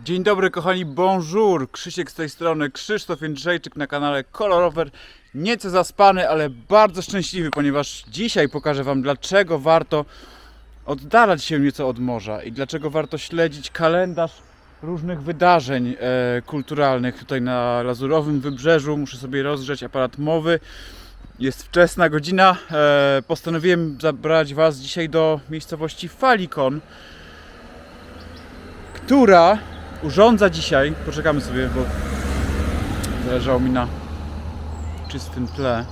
Dzień dobry kochani, bonjour! Krzysiek z tej strony, Krzysztof Jędrzejczyk na kanale Kolorower. Nieco zaspany, ale bardzo szczęśliwy, ponieważ dzisiaj pokażę Wam dlaczego warto oddalać się nieco od morza i dlaczego warto śledzić kalendarz różnych wydarzeń e, kulturalnych tutaj na Lazurowym Wybrzeżu. Muszę sobie rozgrzać aparat mowy. Jest wczesna godzina. E, postanowiłem zabrać Was dzisiaj do miejscowości Falikon, która urządza dzisiaj, poczekamy sobie, bo zależało mi na czystym tle,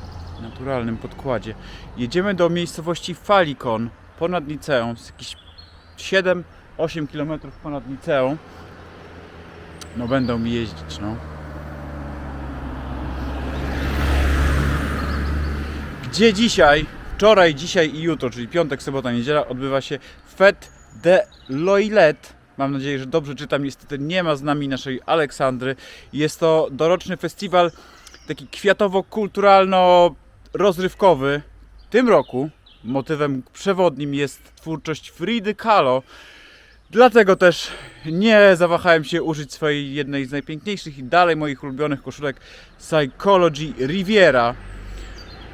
naturalnym podkładzie. Jedziemy do miejscowości Falikon ponad liceum, z jakieś 7-8 km ponad liceum. No będą mi jeździć, no. Gdzie dzisiaj, wczoraj, dzisiaj i jutro, czyli piątek, sobota, niedziela, odbywa się Fête de l'Oilet. Mam nadzieję, że dobrze czytam. Niestety nie ma z nami naszej Aleksandry. Jest to doroczny festiwal taki kwiatowo-kulturalno-rozrywkowy. W tym roku motywem przewodnim jest twórczość Fridy Kahlo. Dlatego też nie zawahałem się użyć swojej jednej z najpiękniejszych i dalej moich ulubionych koszulek Psychology Riviera.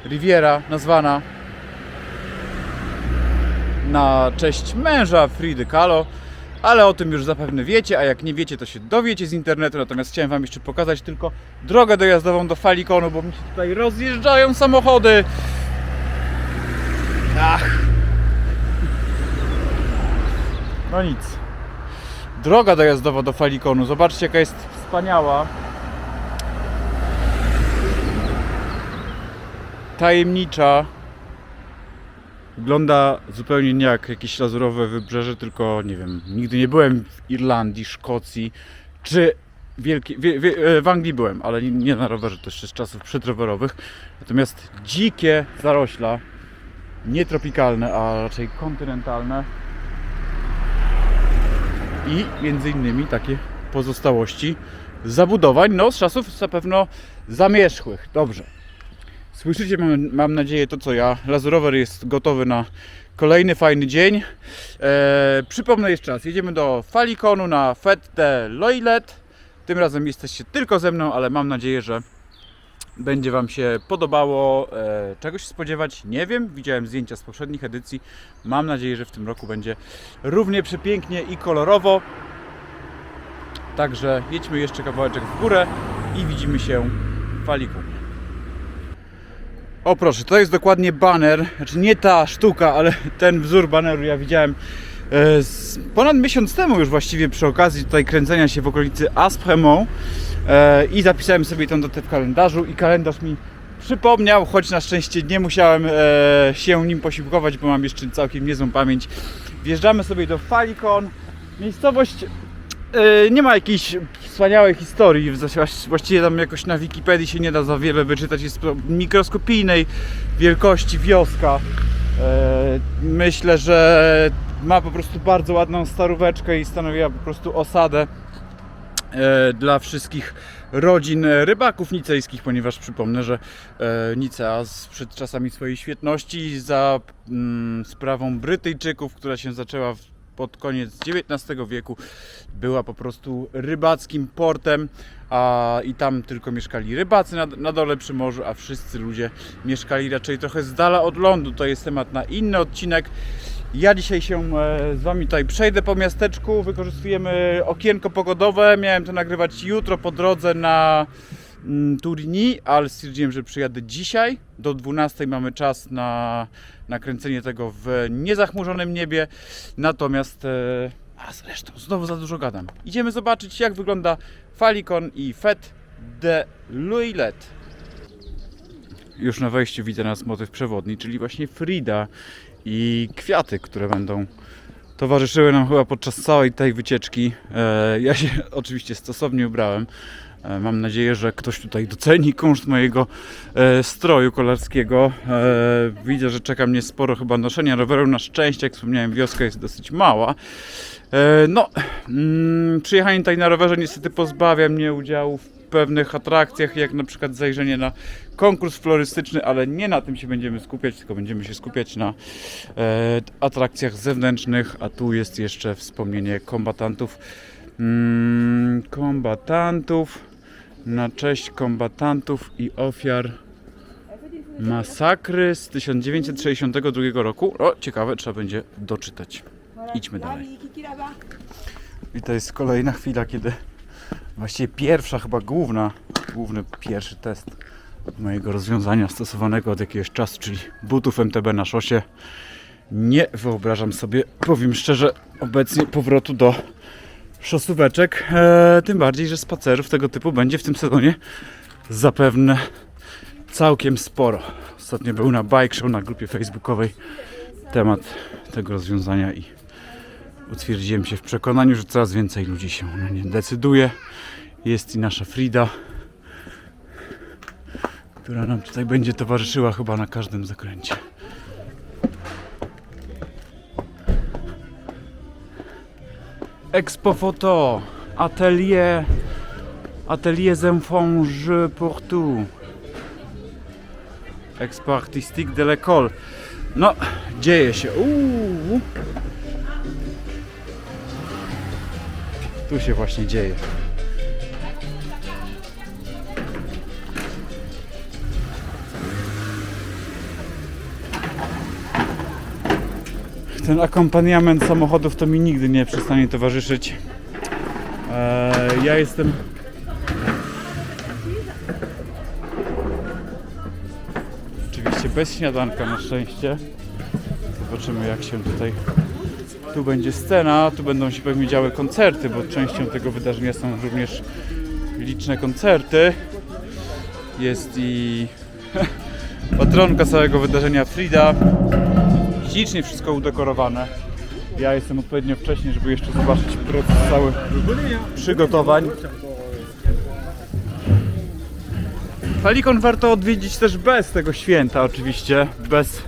Riviera nazwana na cześć męża Fridy Kahlo, ale o tym już zapewne wiecie, a jak nie wiecie, to się dowiecie z internetu. Natomiast chciałem Wam jeszcze pokazać tylko drogę dojazdową do Falikonu, bo mi się tutaj rozjeżdżają samochody. Ach. No nic. Droga dojazdowa do Falikonu. Zobaczcie, jaka jest wspaniała. Tajemnicza. Wygląda zupełnie nie jak jakieś lazurowe wybrzeże, tylko nie wiem, nigdy nie byłem w Irlandii, Szkocji czy Wielki, wie, wie, e, w Anglii byłem, ale nie na rowerze, to jeszcze z czasów przedrowerowych. Natomiast dzikie zarośla, nie tropikalne, a raczej kontynentalne i między innymi takie pozostałości zabudowań, no z czasów zapewne zamierzchłych. Dobrze. Słyszycie, mam, mam nadzieję, to co ja. Lazurower jest gotowy na kolejny fajny dzień. E, przypomnę jeszcze raz, jedziemy do Falikonu na Fête de l'Oilet. Tym razem jesteście tylko ze mną, ale mam nadzieję, że będzie Wam się podobało. E, się spodziewać? Nie wiem. Widziałem zdjęcia z poprzednich edycji. Mam nadzieję, że w tym roku będzie równie przepięknie i kolorowo. Także jedźmy jeszcze kawałeczek w górę i widzimy się w Falikonie. O proszę, to jest dokładnie baner, znaczy nie ta sztuka, ale ten wzór baneru ja widziałem e, ponad miesiąc temu już właściwie przy okazji tutaj kręcenia się w okolicy Aspremont e, i zapisałem sobie tę datę w kalendarzu i kalendarz mi przypomniał, choć na szczęście nie musiałem e, się nim posiłkować, bo mam jeszcze całkiem niezłą pamięć. Wjeżdżamy sobie do Falikon. Miejscowość nie ma jakiejś wspaniałej historii. Właściwie tam jakoś na Wikipedii się nie da za wiele wyczytać. Jest mikroskopijnej wielkości wioska. E, Myślę, że ma po prostu bardzo ładną staróweczkę i stanowiła po prostu osadę e, dla wszystkich rodzin rybaków nicejskich, ponieważ przypomnę, że e, Nicea przed czasami swojej świetności za mm, sprawą Brytyjczyków, która się zaczęła w, pod koniec XIX wieku, była po prostu rybackim portem, a i tam tylko mieszkali rybacy na, na dole przy morzu, a wszyscy ludzie mieszkali raczej trochę z dala od lądu. To jest temat na inny odcinek. Ja dzisiaj się e, z Wami tutaj przejdę po miasteczku. Wykorzystujemy okienko pogodowe. Miałem to nagrywać jutro po drodze na Turini, ale stwierdziłem, że przyjadę dzisiaj. Do 12 mamy czas na nakręcenie tego w niezachmurzonym niebie. Natomiast, e, a zresztą znowu za dużo gadam. Idziemy zobaczyć, jak wygląda Falikon i Fête de l'Oilet. Już na wejściu widzę nas motyw przewodni, czyli właśnie Frida i kwiaty, które będą towarzyszyły nam chyba podczas całej tej wycieczki. E, ja się oczywiście stosownie ubrałem. E, mam nadzieję, że ktoś tutaj doceni kunszt mojego e, stroju kolarskiego. E, widzę, że czeka mnie sporo chyba noszenia roweru. Na szczęście, jak wspomniałem, wioska jest dosyć mała. No, mm, przyjechanie tutaj na rowerze niestety pozbawia mnie udziału w pewnych atrakcjach, jak na przykład zajrzenie na konkurs florystyczny, ale nie na tym się będziemy skupiać, tylko będziemy się skupiać na e, atrakcjach zewnętrznych, a tu jest jeszcze wspomnienie kombatantów mm, kombatantów na cześć kombatantów i ofiar masakry z 1962 roku. O, ciekawe, trzeba będzie doczytać. Idźmy dalej. I to jest kolejna chwila, kiedy właściwie pierwsza, chyba główna, główny pierwszy test mojego rozwiązania stosowanego od jakiegoś czasu, czyli butów MTB na szosie. Nie wyobrażam sobie, powiem szczerze, obecnie powrotu do szosóweczek. E, tym bardziej, że spacerów tego typu będzie w tym sezonie zapewne całkiem sporo. Ostatnio był na bike show na grupie facebookowej temat tego rozwiązania i utwierdziłem się w przekonaniu, że coraz więcej ludzi się na nie decyduje. Jest i nasza Frida, która nam tutaj będzie towarzyszyła chyba na każdym zakręcie. Expo Photo, atelier, atelier des enfants jeux pour tout. Expo artistique de l'école. No, dzieje się. Uuu. Tu się właśnie dzieje. Ten akompaniament samochodów to mi nigdy nie przestanie towarzyszyć. Eee, ja jestem. Oczywiście bez śniadanka na szczęście. Zobaczymy jak się tutaj. Tu będzie scena, tu będą się pewnie działy koncerty, bo częścią tego wydarzenia są również liczne koncerty. Jest i patronka całego wydarzenia Frida. Ślicznie wszystko udekorowane. Ja jestem odpowiednio wcześniej, żeby jeszcze zobaczyć proces cały przygotowań. Falikon warto odwiedzić też bez tego święta oczywiście, bez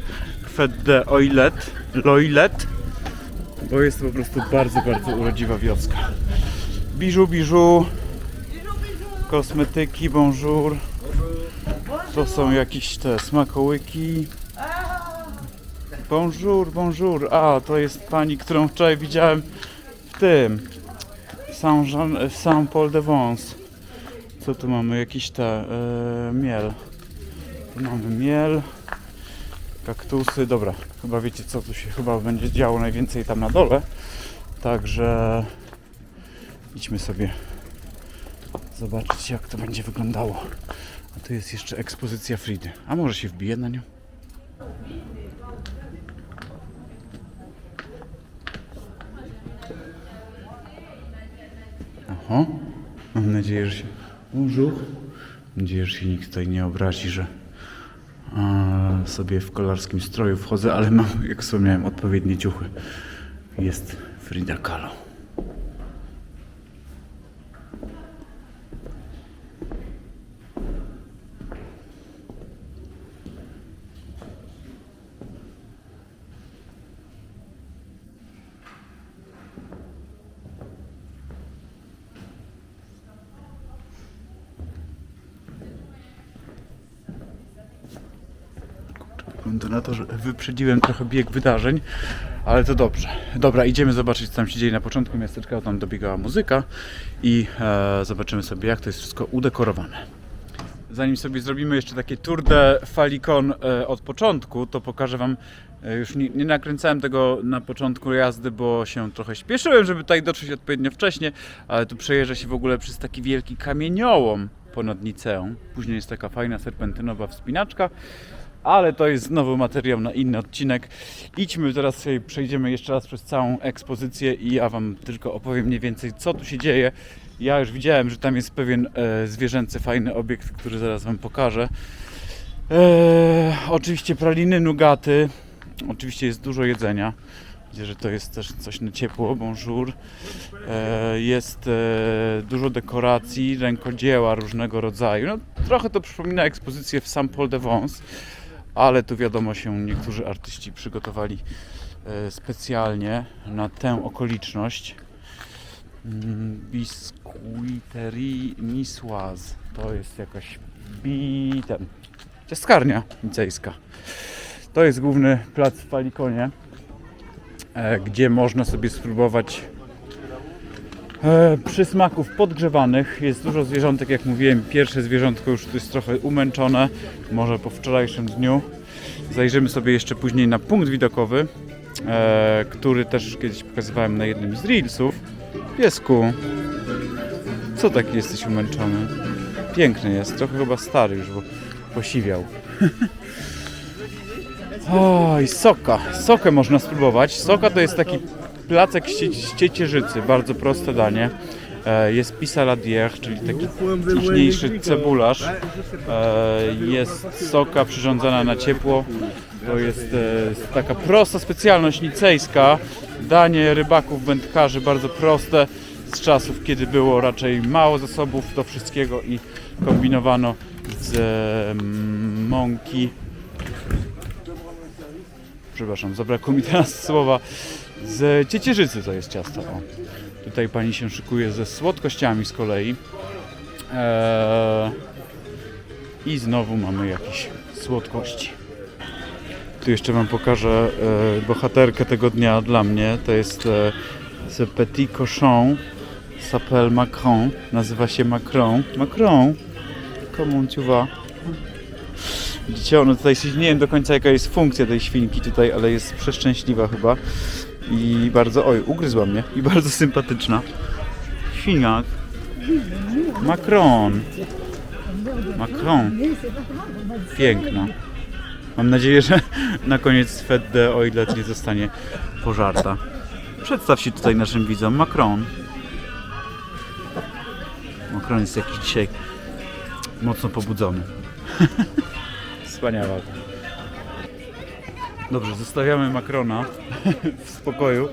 Fête de Oilet, Loilet, bo jest to po prostu bardzo, bardzo urodziwa wioska. Biżu, biżu, kosmetyki, bonjour. To są jakieś te smakołyki. Bonjour, bonjour. A, to jest pani, którą wczoraj widziałem w tym. w Saint-Jean, w Saint-Paul-de-Vence. Co tu mamy? Jakiś te miel. Tu mamy miel, kaktusy. Dobra, chyba wiecie co tu się chyba będzie działo najwięcej tam na dole. Także idźmy sobie zobaczyć jak to będzie wyglądało. A tu jest jeszcze ekspozycja Fridy. A może się wbije na nią? Oho. Mam nadzieję, że się. Bonjour. Mam nadzieję, że się nikt tutaj nie obrazi, że sobie w kolarskim stroju wchodzę, ale mam, jak wspomniałem, odpowiednie ciuchy. Jest Frida Kahlo. Wygląda na to, że wyprzedziłem trochę bieg wydarzeń, ale to dobrze. Dobra, idziemy zobaczyć, co tam się dzieje na początku miasteczka. Tam dobiegała muzyka i e, zobaczymy sobie, jak to jest wszystko udekorowane. Zanim sobie zrobimy jeszcze takie tour de Falikon e, od początku, to pokażę Wam, e, już nie, nie nakręcałem tego na początku jazdy, bo się trochę śpieszyłem, żeby tutaj dotrzeć odpowiednio wcześnie, ale tu przejeżdża się w ogóle przez taki wielki kamieniołom ponad Niceum. Później jest taka fajna serpentynowa wspinaczka, ale to jest znowu materiał na inny odcinek. Idźmy teraz przejdziemy jeszcze raz przez całą ekspozycję i ja Wam tylko opowiem mniej więcej, co tu się dzieje. Ja już widziałem, że tam jest pewien e, zwierzęcy, fajny obiekt, który zaraz Wam pokażę. E, oczywiście praliny, nugaty. Oczywiście jest dużo jedzenia. Widzę, że to jest też coś na ciepło, bonjour. E, jest e, dużo dekoracji, rękodzieła różnego rodzaju. No, trochę to przypomina ekspozycję w Saint-Paul-de-Vence, ale tu wiadomo się niektórzy artyści przygotowali e, specjalnie na tę okoliczność. Mm, Biscuiterie Niçoise. To jest jakaś bi... ten... ciastkarnia nicejska. To jest główny plac w Falikonie, e, gdzie można sobie spróbować przysmaków podgrzewanych. Jest dużo zwierzątek, jak mówiłem. Pierwsze zwierzątko już tu jest trochę umęczone, może po wczorajszym dniu. Zajrzymy sobie jeszcze później na punkt widokowy, e, który też kiedyś pokazywałem na jednym z reelsów. Piesku, co taki jesteś umęczony? Piękny jest, trochę chyba stary już, bo posiwiał. Oj, soka. Sokę można spróbować. Soka to jest taki placek z cie- z ciecierzycy, bardzo proste danie. E, Jest pissaladière, czyli taki późniejszy cebularz. E, Jest soka przyrządzana na ciepło. To jest e, taka prosta specjalność nicejska. Danie rybaków, wędkarzy, bardzo proste z czasów, kiedy było raczej mało zasobów do wszystkiego i kombinowano z mąki. Przepraszam, zabrakło mi teraz słowa. Z ciecierzycy to jest ciasto. O. Tutaj pani się szykuje ze słodkościami z kolei. Eee, I znowu mamy jakieś słodkości. Tu jeszcze Wam pokażę e, bohaterkę tego dnia dla mnie. To jest e, ce petit cochon. S'appelle Macron. Nazywa się Macron. Macron. Comment tu vas? Widzicie, ono tutaj nie wiem do końca jaka jest funkcja tej świnki tutaj, ale jest przeszczęśliwa chyba. I bardzo, oj, ugryzła mnie. I bardzo sympatyczna. Świniak. Macron. Macron. Piękna. Mam nadzieję, że na koniec Fed de Oilet nie zostanie pożarta. Przedstaw się tutaj naszym widzom. Macron. Macron jest jakiś dzisiaj mocno pobudzony. Wspaniała. Dobrze, zostawiamy Macrona w spokoju.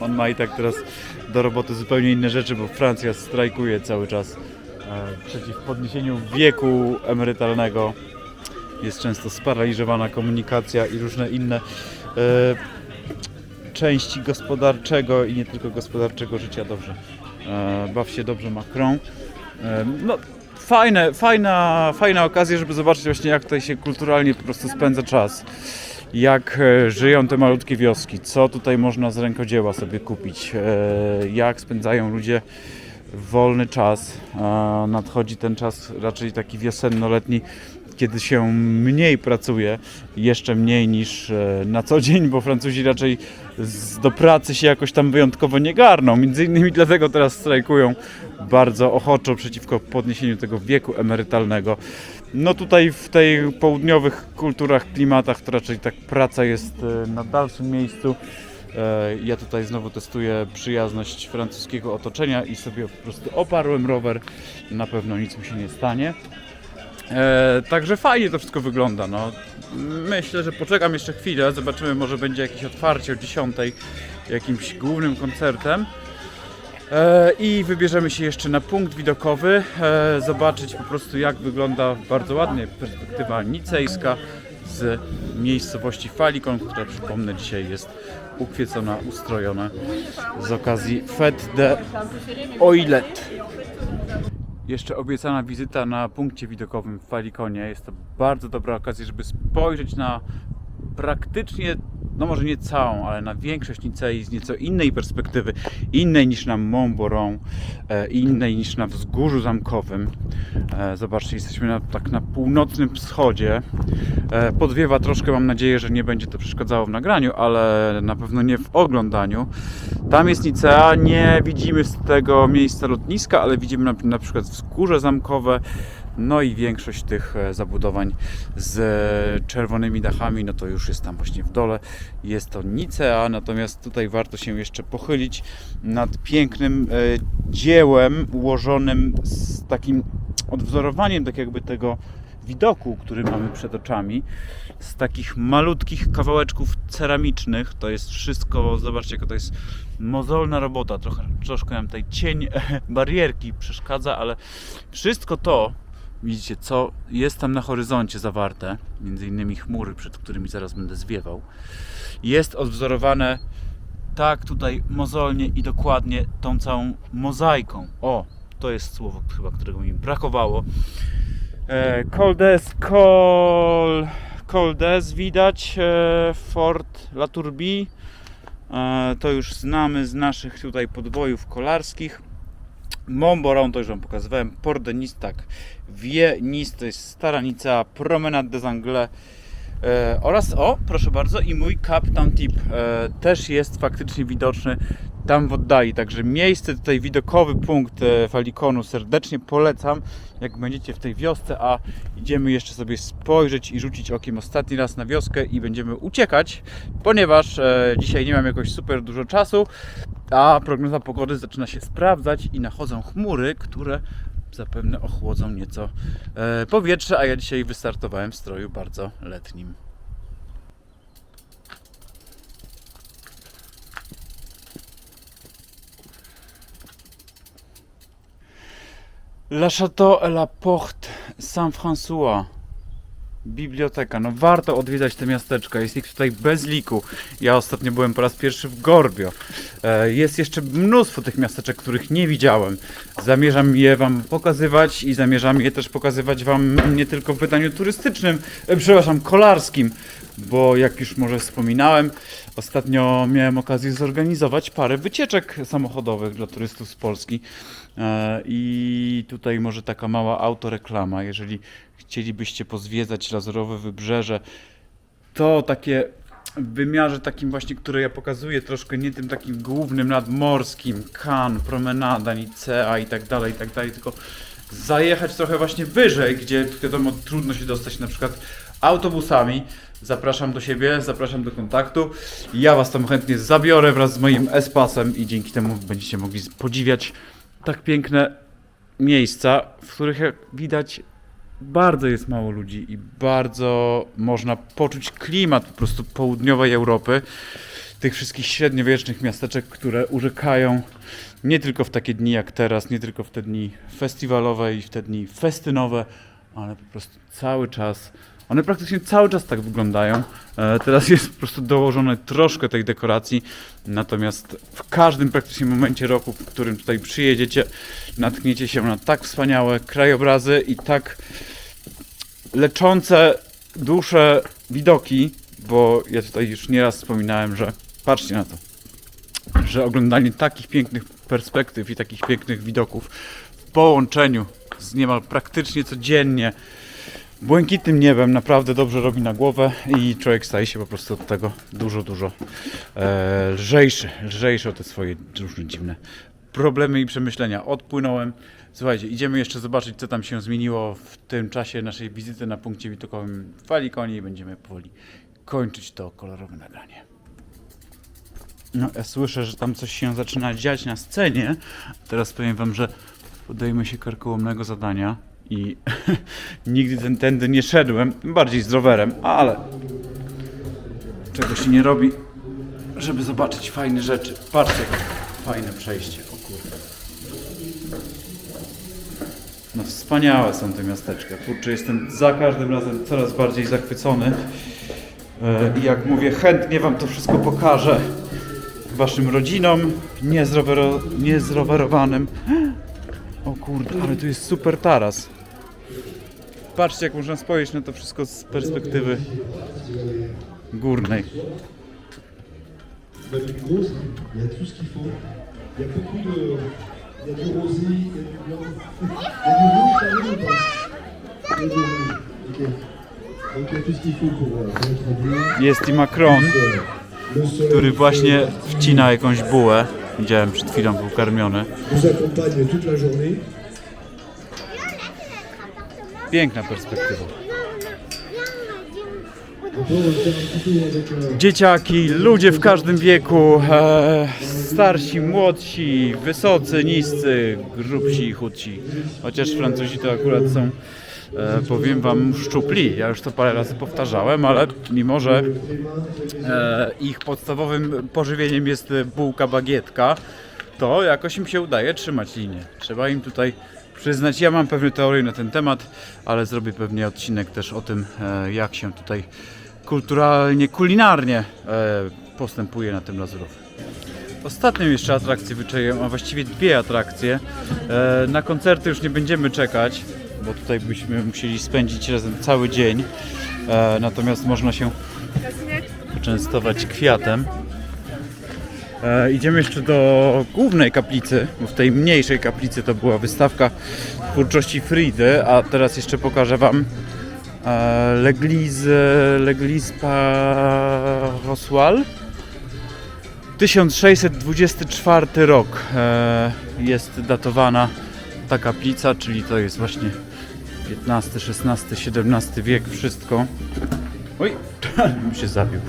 On ma i tak teraz do roboty zupełnie inne rzeczy, bo Francja strajkuje cały czas e, przeciw podniesieniu wieku emerytalnego. Jest często sparaliżowana komunikacja i różne inne e, części gospodarczego i nie tylko gospodarczego życia. Dobrze. E, baw się dobrze Macron. No, fajne, fajna, fajna okazja, żeby zobaczyć właśnie jak tutaj się kulturalnie po prostu spędza czas. Jak e, żyją te malutkie wioski, co tutaj można z rękodzieła sobie kupić, e, jak spędzają ludzie wolny czas. Nadchodzi ten czas raczej taki wiosenno-letni, kiedy się mniej pracuje, jeszcze mniej niż e, na co dzień, bo Francuzi raczej z, do pracy się jakoś tam wyjątkowo nie garną. Między innymi dlatego teraz strajkują bardzo ochoczo przeciwko podniesieniu tego wieku emerytalnego. No tutaj w tej południowych kulturach, klimatach to raczej tak praca jest e, na dalszym miejscu. E, Ja tutaj znowu testuję przyjazność francuskiego otoczenia i sobie po prostu oparłem rower. Na pewno nic mi się nie stanie. E, także fajnie to wszystko wygląda. No. Myślę, że poczekam jeszcze chwilę. Zobaczymy, może będzie jakieś otwarcie o 10 jakimś głównym koncertem. E, I wybierzemy się jeszcze na punkt widokowy, e, zobaczyć po prostu jak wygląda bardzo ładnie perspektywa nicejska z miejscowości Falikon, która przypomnę dzisiaj jest ukwiecona, ustrojona z okazji Fête de Oilet. Jeszcze obiecana wizyta na punkcie widokowym w Falikonie. Jest to bardzo dobra okazja, żeby spojrzeć na praktycznie, no może nie całą, ale na większość Nicei z nieco innej perspektywy, innej niż na Montboron, e, innej niż na Wzgórzu Zamkowym. E, Zobaczcie, jesteśmy na, tak na północnym wschodzie. E, Podwiewa troszkę, mam nadzieję, że nie będzie to przeszkadzało w nagraniu, ale na pewno nie w oglądaniu. Tam jest Nicea, nie widzimy z tego miejsca lotniska, ale widzimy na, na przykład wzgórze zamkowe, no i większość tych e, zabudowań z e, czerwonymi dachami, no to już jest tam właśnie w dole. Jest to Nicea, natomiast tutaj warto się jeszcze pochylić nad pięknym e, dziełem ułożonym z takim odwzorowaniem tak jakby tego widoku, który mamy przed oczami, z takich malutkich kawałeczków ceramicznych. To jest wszystko, zobaczcie, to jest mozolna robota. Trochę, troszkę nam tutaj cień barierki przeszkadza, ale wszystko to, widzicie, co jest tam na horyzoncie zawarte, między innymi chmury, przed którymi zaraz będę zwiewał, jest odwzorowane tak tutaj mozolnie i dokładnie tą całą mozaiką. O, to jest słowo chyba, którego mi brakowało. E, Coldes, Col, Coldes widać, e, Fort La Tourbie. E, to już znamy z naszych tutaj podbojów kolarskich. Montboron to już Wam pokazywałem, Port de Nice, tak, jest Staranica, Promenade des Anglais e, oraz, o proszę bardzo, i mój Captain Tip e, też jest faktycznie widoczny tam w oddali, także miejsce tutaj, widokowy punkt e, Falikonu serdecznie polecam, jak będziecie w tej wiosce, a idziemy jeszcze sobie spojrzeć i rzucić okiem ostatni raz na wioskę i będziemy uciekać, ponieważ e, dzisiaj nie mam jakoś super dużo czasu, a prognoza pogody zaczyna się sprawdzać i nachodzą chmury, które zapewne ochłodzą nieco e, powietrze, a ja dzisiaj wystartowałem w stroju bardzo letnim. La Château et la Porte Saint-François. Biblioteka. No warto odwiedzać te miasteczka. Jest ich tutaj bez liku. Ja ostatnio byłem po raz pierwszy w Gorbio. E, Jest jeszcze mnóstwo tych miasteczek, których nie widziałem. Zamierzam je Wam pokazywać i zamierzam je też pokazywać Wam nie tylko w wydaniu turystycznym, e, przepraszam, kolarskim, bo jak już może wspominałem, ostatnio miałem okazję zorganizować parę wycieczek samochodowych dla turystów z Polski. E, I tutaj może taka mała autoreklama, jeżeli chcielibyście pozwiedzać Lazurowe Wybrzeże, to takie w wymiarze takim właśnie, które ja pokazuję, troszkę nie tym takim głównym nadmorskim, Cannes, Promenada, Nicea i tak dalej, i tak dalej, tylko zajechać trochę właśnie wyżej, gdzie wiadomo trudno się dostać na przykład autobusami. Zapraszam do siebie, zapraszam do kontaktu. Ja Was tam chętnie zabiorę wraz z moim S-pasem i dzięki temu będziecie mogli podziwiać tak piękne miejsca, w których jak widać bardzo jest mało ludzi i bardzo można poczuć klimat po prostu południowej Europy, tych wszystkich średniowiecznych miasteczek, które urzekają nie tylko w takie dni jak teraz, nie tylko w te dni festiwalowe i w te dni festynowe, ale po prostu cały czas. One praktycznie cały czas tak wyglądają. E, Teraz jest po prostu dołożone troszkę tej dekoracji, natomiast w każdym praktycznie momencie roku, w którym tutaj przyjedziecie, natkniecie się na tak wspaniałe krajobrazy i tak leczące duszę widoki, bo ja tutaj już nieraz wspominałem, że patrzcie na to, że oglądanie takich pięknych perspektyw i takich pięknych widoków w połączeniu z niemal praktycznie codziennie błękitnym niebem naprawdę dobrze robi na głowę i człowiek staje się po prostu od tego dużo, dużo e, lżejszy, lżejszy o te swoje różne dziwne problemy i przemyślenia. Odpłynąłem. Słuchajcie, idziemy jeszcze zobaczyć, co tam się zmieniło w tym czasie naszej wizyty na punkcie widokowym w Falikonie i będziemy powoli kończyć to kolorowe nagranie. No, ja słyszę, że tam coś się zaczyna dziać na scenie. Teraz powiem wam, że podejmę się karkołomnego zadania i nigdy ten tędy nie szedłem, bardziej z rowerem, ale czego się nie robi, żeby zobaczyć fajne rzeczy. Patrzcie, fajne przejście. O kurde. No wspaniałe są te miasteczka. Kurczę, jestem za każdym razem coraz bardziej zachwycony. E, I jak mówię, chętnie Wam to wszystko pokażę. Waszym rodzinom, niezrowero, niezrowerowanym. O kurde, ale tu jest super taras. Patrzcie, jak można spojrzeć na to wszystko z perspektywy górnej. Jest i Macron, który właśnie wcina jakąś bułę. Widziałem przed chwilą, był karmiony. nous accompagne toute la journée. Piękna perspektywa. Après, on va faire un petit tour avec. euh, Dzieciaki, ludzie w każdym wieku, e, starsi, młodsi, wysocy, niscy, grubsi, chudsi. Chociaż Francuzi to akurat są, e, powiem wam, szczupli. Ja już to parę razy powtarzałem, ale mimo, że e, ich podstawowym pożywieniem jest bułka bagietka, to jakoś im się udaje trzymać linię. Trzeba im tutaj przyznać. Ja mam pewne teorie na ten temat, ale zrobię pewnie odcinek też o tym, e, jak się tutaj kulturalnie, kulinarnie e, postępuje na tym Lazurowym. Ostatnią jeszcze atrakcję wyczaiłem, a właściwie dwie atrakcje. E, na koncerty już nie będziemy czekać, bo tutaj byśmy musieli spędzić razem cały dzień. Natomiast można się poczęstować kwiatem. E, idziemy jeszcze do głównej kaplicy, bo w tej mniejszej kaplicy to była wystawka twórczości Fridy, a teraz jeszcze pokażę Wam e, L'Église, L'Église Paroissal. 1624 rok e, jest datowana ta kaplica, czyli to jest właśnie XV, XVI, XVII wiek, wszystko. Oj, bym się zabił.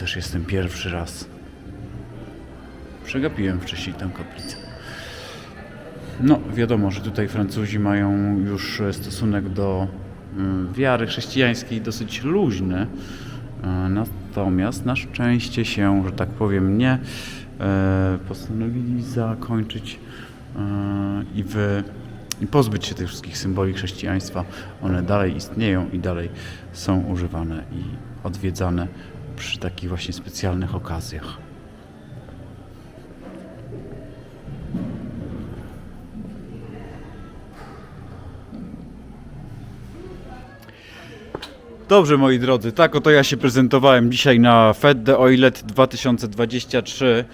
Też jestem pierwszy raz. Przegapiłem wcześniej tę kaplicę. No, wiadomo, że tutaj Francuzi mają już stosunek do mm, wiary chrześcijańskiej dosyć luźny. E, Natomiast na szczęście się, że tak powiem, nie e, postanowili zakończyć e, i, wy, i pozbyć się tych wszystkich symboli chrześcijaństwa. One dalej istnieją i dalej są używane i odwiedzane przy takich właśnie specjalnych okazjach. Dobrze moi drodzy, tak oto ja się prezentowałem dzisiaj na Fed the Oilet 2023.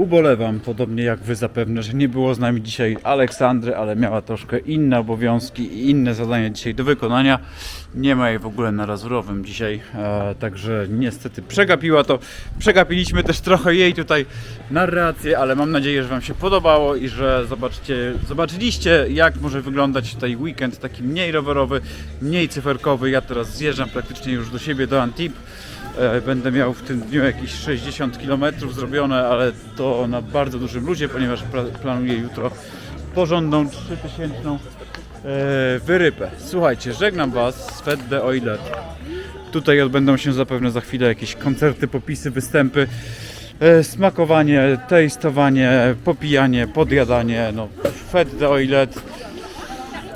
Ubolewam, podobnie jak wy zapewne, że nie było z nami dzisiaj Aleksandry, ale miała troszkę inne obowiązki i inne zadania dzisiaj do wykonania. Nie ma jej w ogóle na razurowym dzisiaj, e, także niestety przegapiła to. Przegapiliśmy też trochę jej tutaj narrację, ale mam nadzieję, że wam się podobało i że zobaczcie, zobaczyliście jak może wyglądać tutaj weekend taki mniej rowerowy, mniej cyferkowy. Ja teraz zjeżdżam praktycznie już do siebie, do Antibes. E, Będę miał w tym dniu jakieś 60 km zrobione, ale to na bardzo dużym luzie, ponieważ planuję jutro porządną 3000 e, wyrypę. Słuchajcie, żegnam Was Fed the Oilet. Tutaj odbędą się zapewne za chwilę jakieś koncerty, popisy, występy, e, smakowanie, testowanie, popijanie, podjadanie. No, Fed the Oilet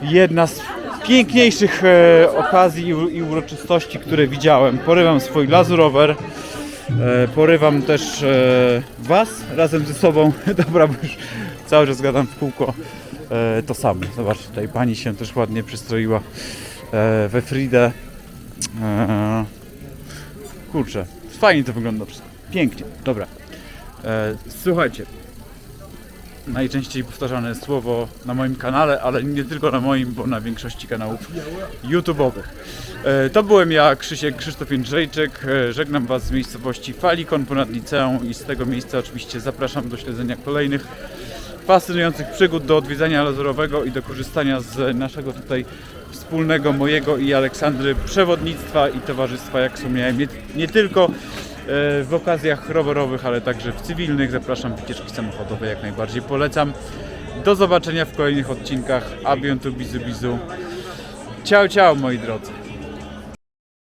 jedna z piękniejszych e, okazji i, i uroczystości, które widziałem. Porywam swój lazurower, e, porywam też e, Was razem ze sobą. Dobra, bo już cały czas gadam w kółko e, to samo. Zobaczcie, tutaj pani się też ładnie przystroiła e, we Fridę. E, kurczę, fajnie to wygląda wszystko. Pięknie, dobra. E, słuchajcie, najczęściej powtarzane słowo na moim kanale, ale nie tylko na moim, bo na większości kanałów YouTube'owych. E, To byłem ja, Krzysiek Krzysztof Jędrzejczyk. E, Żegnam Was z miejscowości Falikon ponad liceum i z tego miejsca oczywiście zapraszam do śledzenia kolejnych fascynujących przygód, do odwiedzania lazurowego i do korzystania z naszego tutaj wspólnego, mojego i Aleksandry przewodnictwa i towarzystwa, jak w sumie miałem nie, nie tylko w okazjach rowerowych, ale także w cywilnych. Zapraszam wycieczki samochodowe, jak najbardziej polecam. Do zobaczenia w kolejnych odcinkach. Abion tu bizu bizu. Ciao, ciao moi drodzy.